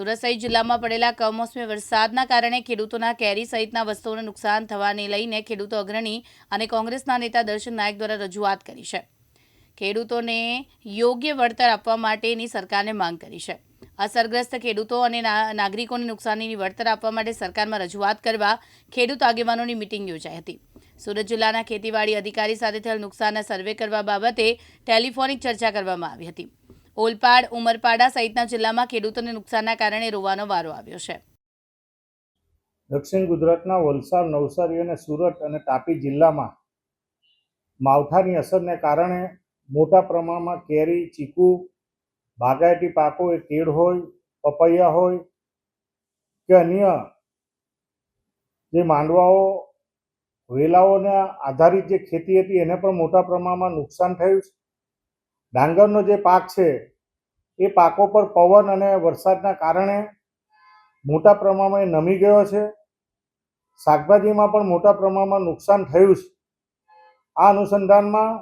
સુરત સહિત જિલ્લામાં પડેલા કમોસમી વરસાદના કારણે ખેડૂતોના કેરી સહિતના વસ્તુઓને નુકસાન થવાને લઈને ખેડૂતો અગ્રણી અને કોંગ્રેસના નેતા દર્શન નાયક દ્વારા રજૂઆત કરી છે. ખેડૂતોને યોગ્ય વળતર આપવા માટેની સરકારને માંગ કરી છે. અસરગ્રસ્ત ખેડૂતો અને નાગરિકોને નુકસાનીની વળતર આપવા માટે સરકારમાં રજૂઆત કરવા ખેડૂત આગેવાનોની મિટિંગ યોજાઈ હતી. સુરત જિલ્લાના ખેતીવાડી અધિકારી સાથે થયેલ નુકસાનના સર્વે કરવા બાબતે ટેલિફોનિક ચર્ચા કરવામાં આવી હતી. ઓલપાડ, ઉમરપાડા સહિતના જિલ્લામાં ખેડૂતોને નુકસાનના કારણે રોવાનો વારો આવ્યો છે. દક્ષિણ ગુજરાતના વલસાડ, નવસારી અને સુરત અને તાપી જિલ્લામાં માવઠાની અસરને કારણે મોટા પ્રમાણમાં કેરી, ચીકુ, બાગાયતી પાકો, એ કેળ હોય, પપૈયા હોય કે અન્ય જે માંડવાઓ, વેલાઓને આધારિત જે ખેતી હતી એને પણ મોટા પ્રમાણમાં નુકસાન થયું છે. ડાંગરનો જે પાક છે, એ પાકો પર પવન અને વરસાદના કારણે મોટા પ્રમાણમાં નમી ગયો છે. શાકભાજીમાં પણ મોટા પ્રમાણમાં નુકસાન થયું છે. આ અનુસંધાનમાં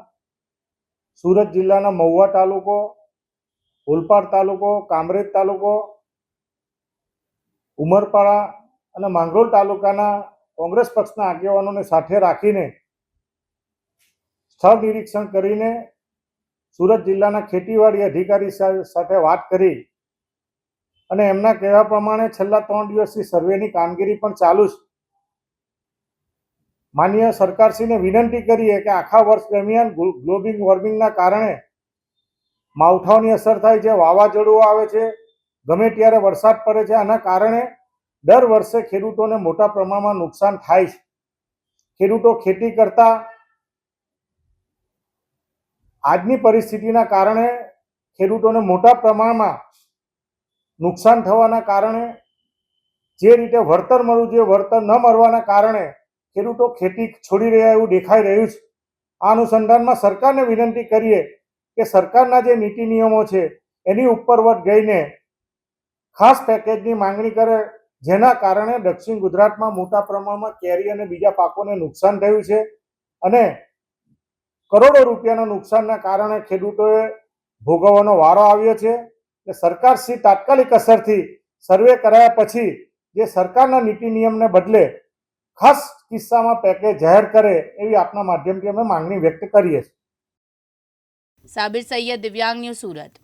સુરત જિલ્લાના મહુવા તાલુકો, ઓલપાડ તાલુકો, કામરેજ તાલુકો, ઉમરપાડા અને માંગરોળ તાલુકાના કોંગ્રેસ પક્ષના આગેવાનોને સાથે રાખીને સ્થળ નિરીક્ષણ કરીને સુરત જિલ્લાના ખેતીવાડી અધિકારી સાથે વાત કરી અને એમના કહેવા પ્રમાણે છેલ્લા ત્રણ દિવસથી સર્વેની કામગીરી પણ ચાલુ છે. માન્ય સરકારશ્રીને વિનંતી કરીએ કે આખા વર્ષ દરમિયાન ગ્લો- ગ્લોબલ વોર્મિંગના કારણે માવઠાઓની અસર થાય છે વાવાઝોડું આવે છે, ગમે ત્યારે વરસાદ પડે છે, આના કારણે દર વર્ષે ખેડૂતોને મોટા પ્રમાણમાં નુકસાન થાય છે. ખેડૂતો ખેતી કરતા આજની પરિસ્થિતિના કારણે ખેડૂતોને મોટા પ્રમાણમાં નુકસાન થવાના કારણે જે રીતે વળતર મળવું જોઈએ, વળતર ન મળવાના કારણે ખેડૂતો ખેતી છોડી રહ્યા એવું દેખાઈ રહ્યું છે. આ અનુસંધાનમાં સરકારને વિનંતી કરીએ કે સરકારના જે નીતિ નિયમો છે, એની ઉપરવટ ગઈને ખાસ પેકેજની માંગણી કરે, જેના કારણે દક્ષિણ ગુજરાતમાં મોટા પ્રમાણમાં કેરી અને બીજા પાકોને નુકસાન થયું છે અને કરોડો રૂપિયાના નુકસાનના કારણે ખેડૂતોએ ભોગવવાનો વારો આવ્યો છે એટલે સરકારશ્રી તાત્કાલિક અસરથી સર્વે કરાયા પછી જે સરકારના નીતિ નિયમને બદલે ખાસ કિસ્સામાં પેકેજ જાહેર કરે એવી આપના માધ્યમથી અમે માંગણી વ્યક્ત કરીએ છીએ. સાબિર સૈયદ, દિવ્યાંગ ન્યૂઝ સુરત.